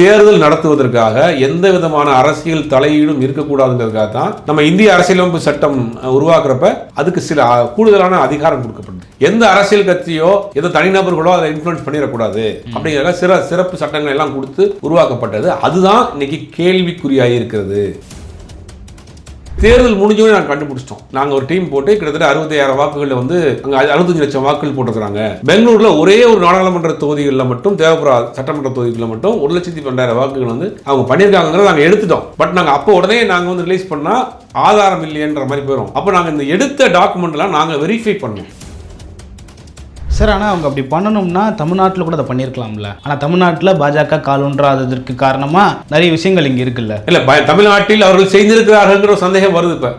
தேர்தல் நடத்துவதற்காக எந்த விதமான அரசியல் தலையீடும் இருக்கக்கூடாதுங்கிறதுக்காக தான் நம்ம இந்திய அரசியலமைப்பு சட்டம் உருவாக்குறப்ப அதுக்கு சில கூடுதலான அதிகாரம் கொடுக்கப்படுது. எந்த அரசியல் கட்சியோ எந்த தனிநபர்களோ அதை இன்ஃபுளுன்ஸ் பண்ணிடக்கூடாது அப்படிங்கிற சிற சிறப்பு சட்டங்கள் எல்லாம் கொடுத்து உருவாக்கப்பட்டது. அதுதான் இன்னைக்கு கேள்விக்குறியாகி இருக்கிறது தேர்தல் முடிஞ்சோடனே நாங்கள் கண்டுபிடிச்சிட்டோம். நாங்கள் ஒரு டீம் போட்டு கிட்டத்தட்ட அறுபத்தாயிரம் வாக்குகளில் வந்து அங்கே அறுபத்தஞ்சு லட்சம் வாக்குகள் போட்டிருக்கிறாங்க. பெங்களூரில் ஒரே ஒரு நாடாளுமன்ற தொகுதிகளில் மட்டும் தேவபுரா சட்டமன்ற தொகுதிகளில் மட்டும் ஒரு லட்சத்தி பன்னெண்டாயிரம் வாக்குகள் வந்து அவங்க பண்ணியிருக்காங்கிறத நாங்கள் எடுத்துட்டோம். பட் நாங்கள் அப்போ உடனே நாங்கள் வந்து ரிலீஸ் பண்ணால் ஆதாரம் இல்லையன்ற மாதிரி போயிடும் அப்போ நாங்கள் இந்த எடுத்த டாக்குமெண்ட்லாம் நாங்கள் வெரிஃபை பண்ணோம். சார் ஆனால் அவங்க அப்படி பண்ணணும்னா தமிழ்நாட்டில் கூட அதை பண்ணியிருக்கலாம்ல ஆனால் தமிழ்நாட்டில் பாஜக காலூன்றாததற்கு காரணமாக நிறைய விஷயங்கள் இங்கே இருக்குல்ல. இல்லை ப- தமிழ்நாட்டில் அவர்கள் செய்திருக்கிறார்கள்ங்கிற ஒரு சந்தேகம் வருது இப்போ.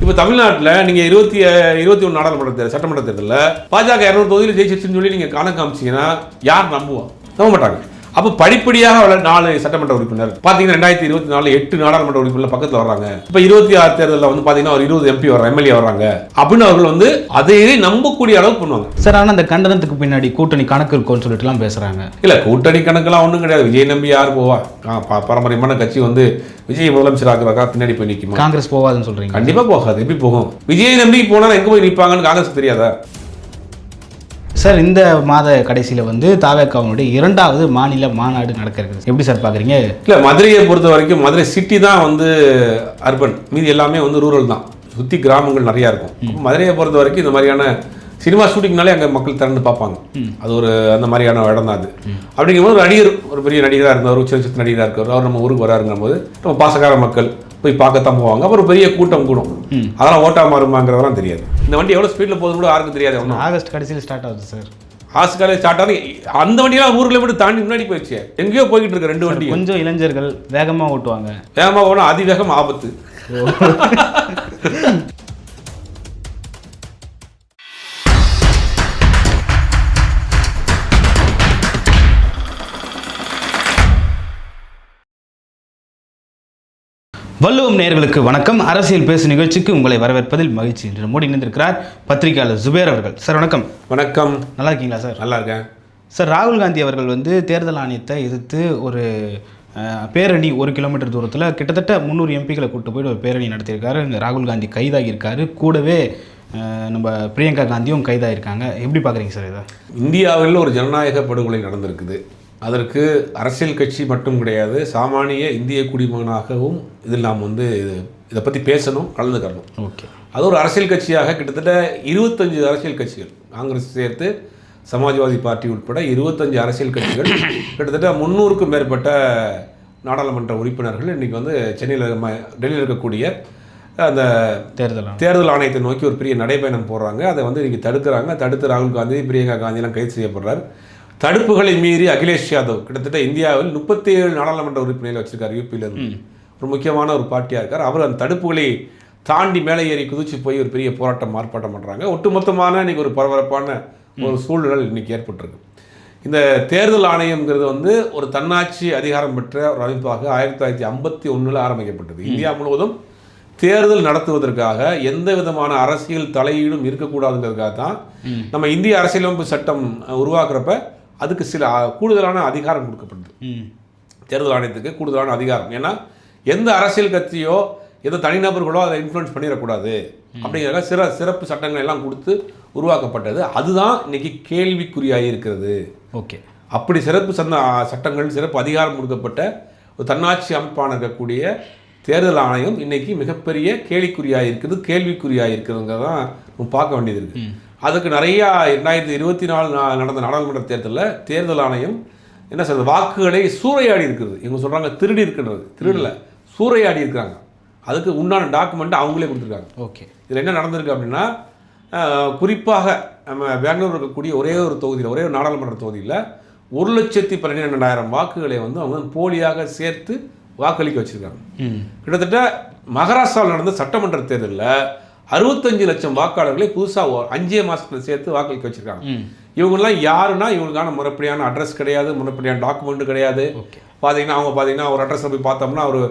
இப்போ தமிழ்நாட்டில் நீங்கள் இருபத்தி இருபத்தி ஒன்று நாடாளுமன்ற தேர்தல் சட்டமன்ற தேர்தலில் பாஜக இரநூறு தொகுதியில் ஜெயிச்சிருச்சுன்னு சொல்லி நீங்கள் காண காமிச்சீங்கன்னா யார் நம்புவா? நம்ப மாட்டாங்க. அப்போ படிப்படியாக வள நாலு சட்டமன்ற உறுப்பினர். பார்த்தீங்கன்னா ரெண்டாயிரத்தி இருபத்தி நாலு எட்டு நாடாளுமன்ற உறுப்பினர் பக்கத்தில் வர்றாங்க. இப்போ இருபத்தி ஆறு தேர்தலில் வந்து பார்த்தீங்கன்னா ஒரு இருபது எம்பி வர எம்எல்ஏ வர்றாங்க. அப்படின்னு அவர்கள் வந்து அதையே நம்பக்கூடிய அளவுக்கு பண்ணுவாங்க. சார் ஆனால் அந்த கண்டனத்துக்கு பின்னாடி கூட்டணி கணக்கு இருக்கும்னு சொல்லிட்டுலாம் பேசுகிறாங்க இல்ல கூட்டணி கணக்கெல்லாம் ஒண்ணும் கிடையாது. விஜய் நம்பி யார் போவா? பாரம்பரியமான கட்சி வந்து விஜய் முதலமைச்சர் ஆக்குறக்கா பின்னாடி போய் நிக்குமா? காங்கிரஸ் போகாதுன்னு சொல்கிறீங்க கண்டிப்பா போகாது. எப்படி போகும்? விஜய் நம்பி போனா எங்க போய் நிப்பாங்கன்னு காங்கிரஸ் தெரியாதா? சார் இந்த மாத கடைசியில் வந்து தாவேக்காவனுடைய இரண்டாவது மாநில மாநாடு நடக்க இருக்குது எப்படி சார் பார்க்குறீங்க இல்ல மதுரையை பொறுத்த வரைக்கும் மதுரை சிட்டி தான் வந்து அர்பன் மீதி எல்லாமே வந்து ரூரல் தான். சுத்தி கிராமங்கள் நிறைய இருக்கும். மதுரையை பொறுத்த வரைக்கும் இந்த மாதிரியான சினிமா ஷூட்டிங்னாலே அங்கே மக்கள் திறந்து பார்ப்பாங்க. அது ஒரு அந்த மாதிரியான இடம் தான் அது. அப்படிங்கும்போது ஒரு நடிகர் ஒரு பெரிய நடிகராக இருந்தவர் சின்ன சின்ன நடிகராக இருக்கார். அவர் நம்ம ஊருக்கு வராருங்கிற போது நம்ம பாசக்கார மக்கள் போய் பார்க்கத்தான் போவாங்க. அப்புறம் பெரிய கூட்டம் கூடும். அதெல்லாம் ஓட்டா மாறுமாங்கிறதெல்லாம் தெரியாது. இந்த வண்டி எவ்வளோ ஸ்பீடில் போகுது கூட யாருக்கும் தெரியாது ஒன்றும் ஆகஸ்ட் கடைசியில் ஸ்டார்ட் ஆகுது சார் ஆசு காலையில் ஸ்டார்ட் ஆகுது. அந்த வண்டியெல்லாம் ஊர் கிலோமீட்டர் தாண்டி முன்னாடி போயிடுச்சு. எங்கேயோ போய்கிட்டு இருக்கு ரெண்டு வண்டி கொஞ்சம் இளைஞர்கள் வேகமாக ஓட்டுவாங்க. வேகமாக போனால் அதிவேகம் ஆபத்து. வள்ளுவம் நேயர்களுக்கு வணக்கம். அரசியல் பேசு நிகழ்ச்சிக்கு உங்களை வரவேற்பதில் மகிழ்ச்சி இன்று மோடி இணைந்திருக்கிறார் பத்திரிகையாளர் ஜுபேர் அவர்கள். சார் வணக்கம். வணக்கம். நல்லா இருக்கீங்களா சார்? நல்லா இருக்கேன். சார் ராகுல் காந்தி அவர்கள் வந்து தேர்தல் ஆணையத்தை எதிர்த்து ஒரு பேரணி ஒரு கிலோமீட்டர் தூரத்தில் கிட்டத்தட்ட முந்நூறு எம்பிக்களை கூட்டு போய் ஒரு பேரணி நடத்தியிருக்காரு. ராகுல் காந்தி கைதாகியிருக்காரு. கூடவே நம்ம பிரியங்கா காந்தியும் கைதாகியிருக்காங்க. எப்படி பார்க்குறீங்க சார் இதை? இந்தியாவில் ஒரு ஜனநாயக படுகொலை நடந்திருக்குது. அதற்கு அரசியல் கட்சி மட்டும் கிடையாது சாமானிய இந்திய குடிமகனாகவும் இதில் நாம் வந்து இது இதை பற்றி பேசணும் கலந்துக்கணும் ஓகே. அது ஒரு அரசியல் கட்சியாக கிட்டத்தட்ட இருபத்தஞ்சு அரசியல் கட்சிகள் காங்கிரஸ் சேர்த்து சமாஜ்வாதி பார்ட்டி உட்பட இருபத்தஞ்சு அரசியல் கட்சிகள் கிட்டத்தட்ட முந்நூறுக்கும் மேற்பட்ட நாடாளுமன்ற உறுப்பினர்கள் இன்றைக்கி வந்து சென்னையில் டெல்லியில் இருக்கக்கூடிய அந்த தேர்தல் தேர்தல் ஆணையத்தை நோக்கி ஒரு பெரிய நடைபயணம் போடுறாங்க. அதை வந்து இன்னைக்கு தடுக்கிறாங்க. தடுத்து ராகுல் காந்தி பிரியங்கா காந்திலாம் கைது செய்யப்படுறார். தடுப்புகளை மீறி அகிலேஷ் யாதவ் கிட்டத்தட்ட இந்தியாவில் முப்பத்தி ஏழு நாடாளுமன்ற உறுப்பினர்கள் வச்சிருக்காரு யூபியில் இருந்து. ஒரு முக்கியமான ஒரு பார்ட்டியாக இருக்கார். அவர் அந்த தடுப்புகளை தாண்டி மேலே ஏறி குதிச்சு போய் ஒரு பெரிய போராட்டம் ஆர்ப்பாட்டம் பண்ணுறாங்க ஒட்டுமொத்தமான இன்னைக்கு ஒரு பரபரப்பான ஒரு சூழ்நிலை இன்னைக்கு ஏற்பட்டிருக்கு. இந்த தேர்தல் ஆணையம்ங்கிறது வந்து ஒரு தன்னாட்சி அதிகாரம் பெற்ற ஒரு அமைப்பாக ஆயிரத்தி தொள்ளாயிரத்தி ஐம்பத்தி ஒன்றில் ஆரம்பிக்கப்பட்டது. இந்தியா முழுவதும் தேர்தல் நடத்துவதற்காக எந்த விதமான அரசியல் தலையீடும் இருக்கக்கூடாதுங்கிறதுக்காக தான் நம்ம இந்திய அரசியலமைப்பு சட்டம் உருவாக்குறப்ப அதுக்கு சில கூடுதலான அதிகாரம் கொடுக்கப்படுது. தேர்தல் ஆணையத்துக்கு கூடுதலான அதிகாரம். ஏன்னா எந்த அரசியல் கட்சியோ எந்த தனிநபர்களோ அதை இன்ஃப்ளூயன்ஸ் பண்ணிடக்கூடாது. அப்படிங்கிற சிற சிறப்பு சட்டங்கள் எல்லாம் கொடுத்து உருவாக்கப்பட்டது. அதுதான் இன்னைக்கு கேள்விக்குறியாகி இருக்கிறது. ஓகே. அப்படி சிறப்பு சந்த சட்டங்கள் சிறப்பு அதிகாரம் கொடுக்கப்பட்ட ஒரு தன்னாட்சி அமைப்பான இருக்கக்கூடிய தேர்தல் ஆணையம் இன்னைக்கு மிகப்பெரிய கேள்விக்குறியாக இருக்குது கேள்விக்குறியாக இருக்குதுங்கிறத தான் நம்ம பார்க்க வேண்டியது இருக்கு. அதுக்கு நிறையா ரெண்டாயிரத்தி இருபத்தி நாலு நடந்த நாடாளுமன்ற தேர்தலில் தேர்தல் ஆணையம் என்ன சொல்றது வாக்குகளை சூறையாடி இருக்குது. இவங்க சொல்கிறாங்க திருடி இருக்கின்றது. திருடல. சூறையாடி இருக்கிறாங்க அதுக்கு உண்டான டாக்குமெண்ட் அவங்களே கொடுத்துருக்காங்க. ஓகே. இதில் என்ன நடந்திருக்கு அப்படின்னா குறிப்பாக நம்ம பெங்களூர் இருக்கக்கூடிய ஒரே ஒரு தொகுதியில் ஒரே ஒரு நாடாளுமன்ற தொகுதியில் ஒரு லட்சத்தி பன்னிரெண்டாயிரம் வாக்குகளை வந்து அவங்க போலியாக சேர்த்து வாக்களிக்க வச்சுருக்காங்க. கிட்டத்தட்ட மகாராஷ்டிராவில் நடந்த சட்டமன்ற தேர்தலில் அறுபத்தஞ்சு லட்சம் வாக்காளர்களை புதுசாக அஞ்சே மாதத்துல சேர்த்து வாக்களிக்க வச்சுருக்காங்க. இவங்கெல்லாம் யாருன்னா இவங்களுக்கான முறைப்படியான அட்ரஸ் கிடையாது முறைப்படியான டாக்குமெண்ட் கிடையாது. பார்த்தீங்கன்னா அவங்க பார்த்தீங்கன்னா ஒரு அட்ரஸில் போய் பார்த்தோம்னா ஒரு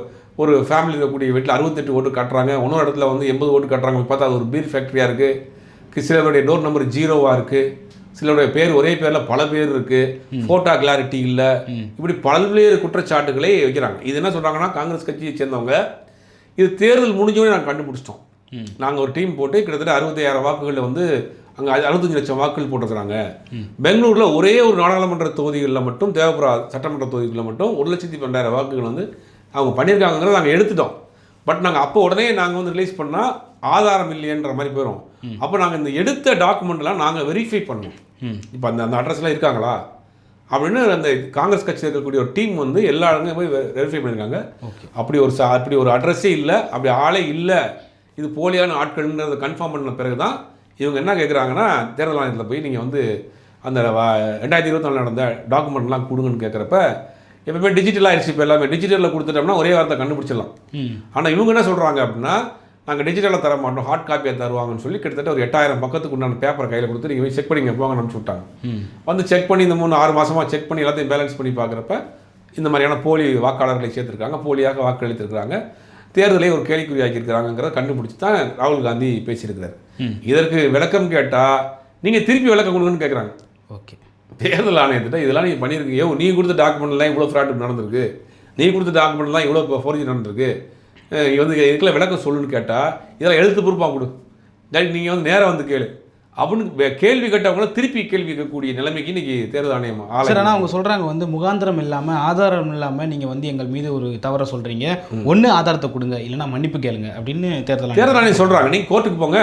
ஒரு ஃபேமிலி இருக்கக்கூடிய வீட்டில் அறுபத்தெட்டு ஓட்டு கட்டுறாங்க. இன்னொரு இடத்துல வந்து எண்பது ஓட்டு கட்டுறாங்க. பார்த்தா அது ஒரு பீர் ஃபேக்ட்ரியாக இருக்குது சிலருடைய டோர் நம்பர் ஜீரோவாக இருக்குது சிலருடைய பேர் ஒரே பேரில் பல பேர் இருக்குது ஃபோட்டோ கிளாரிட்டி இல்லை. இப்படி பல்வேறு குற்றச்சாட்டுகளை வைக்கிறாங்க. இது என்ன சொல்கிறாங்கன்னா காங்கிரஸ் கட்சியை சேர்ந்தவங்க இது தேர்தல் முடிஞ்சோடனே நாங்கள் கண்டுபிடிச்சிட்டோம். நாங்கள் ஒரு டீம் போட்டு கிட்டத்தட்ட அறுபத்தாயிரம் வாக்குகளில் வந்து அங்கே அறுபத்தஞ்சு லட்சம் வாக்குகள் போட்டிருக்கிறாங்க. பெங்களூரில் ஒரே ஒரு நாடாளுமன்ற தொகுதிகளில் மட்டும் தேவைப்படுற சட்டமன்ற தொகுதிகளில் மட்டும் ஒரு லட்சத்தி பன்னெண்டாயிரம் வாக்குகள் வந்து அவங்க பண்ணியிருக்காங்கிறத நாங்கள் எடுத்துட்டோம். பட் நாங்கள் அப்போ உடனே நாங்கள் வந்து ரிலீஸ் பண்ணால் ஆதாரம் இல்லையன்ற மாதிரி போயிடும் அப்போ நாங்கள் இந்த எடுத்த டாக்குமெண்ட்லாம் நாங்கள் வெரிஃபை பண்ணோம். இப்போ அந்த அந்த அட்ரஸ்லாம் இருக்காங்களா? அப்படின்னு அந்த காங்கிரஸ் கட்சியில் இருக்கக்கூடிய ஒரு டீம் வந்து எல்லா இடங்களும் போய் வெரிஃபை பண்ணியிருக்காங்க. அப்படி ஒரு ச அப்படி ஒரு அட்ரஸே இல்லை அப்படி ஆளே இல்லை இது போலியான ஆட்கள்ன்றதை கன்ஃபார்ம் பண்ண பிறகு தான் இவங்க என்ன கேட்குறாங்கன்னா தேர்தல் ஆணையத்தில் போய் நீங்கள் வந்து அந்த ரெண்டாயிரத்தி இருபத்தி நாலு நடந்த டாக்குமெண்ட்லாம் கொடுங்கன்னு கேட்குறப்ப எப்பவுமே டிஜிட்டல் ஆயிடுச்சு இப்போ எல்லாமே. டிஜிட்டலில் கொடுத்துட்டோம்னா ஒரே வார்த்தை கண்டுபிடிச்சிடலாம். ஆனால் இவங்க என்ன சொல்கிறாங்க அப்படின்னா நாங்கள் டிஜிட்டலாக தர மாட்டோம் ஹார்ட் காப்பியாக தருவாங்கன்னு சொல்லி கிட்டத்தட்ட ஒரு எட்டாயிரம் பக்கத்துக்கு உண்டான பேப்பரை கையில் கொடுத்து நீங்கள் போய் செக் பண்ணிங்க போங்க அனுப்பிச்சு விட்டாங்க வந்து செக் பண்ணி இந்த மூணு ஆறு மாசமா செக் பண்ணி எல்லாத்தையும் பேலன்ஸ் பண்ணி பார்க்குறப்ப இந்த மாதிரியான போலி வாக்காளர்களை சேர்த்துருக்காங்க போலியாக வாக்களித்திருக்கிறாங்க. தேர்தலை ஒரு கேள்விக்குறியாக்கியிருக்கிறாங்கிறத கண்டுபிடிச்சி தான் ராகுல் காந்தி பேசியிருக்கிறார். இதற்கு விளக்கம் கேட்டால் நீங்கள் திருப்பி விளக்கம் கொடுங்கன்னு கேட்குறாங்க ஓகே. தேர்தல் ஆணையத்திட்ட இதெல்லாம் நீங்கள் பண்ணியிருக்கீங்க நீ கொடுத்த டாக்குமெண்ட்லாம் இவ்வளோ ஃப்ராட் நடந்திருக்கு. நீ கொடுத்த டாக்குமெண்ட்லாம் இவ்வளோ இப்போ ஃபோர்ஜி நடந்திருக்கு. வந்து இதுக்கெல்லாம் விளக்கம் சொல்லுன்னு கேட்டால் இதெல்லாம் எழுத்து பொறுப்பாக கொடு. நீங்கள் வந்து நேரா வந்து கேளு. வே- கேள்வி கேட்டவங்கள திருப்பி கேள்வி கேட்கக்கூடிய நிலைமைக்கு இன்னைக்கு தேர்தல் ஆணையம் சார் ஆனால் அவங்க சொல்கிறாங்க வந்து முகாந்திரம் இல்லாமல் ஆதாரம் இல்லாமல் நீங்கள் வந்து எங்கள் மீது ஒரு தவறை சொல்கிறீங்க ஒன்று ஆதாரத்தை கொடுங்க இல்லைன்னா மன்னிப்பு கேளுங்க அப்படின்னு தேர்தல் தேர்தல் ஆணையம் சொல்கிறாங்க நீங்கள் கோர்ட்டுக்கு போங்க.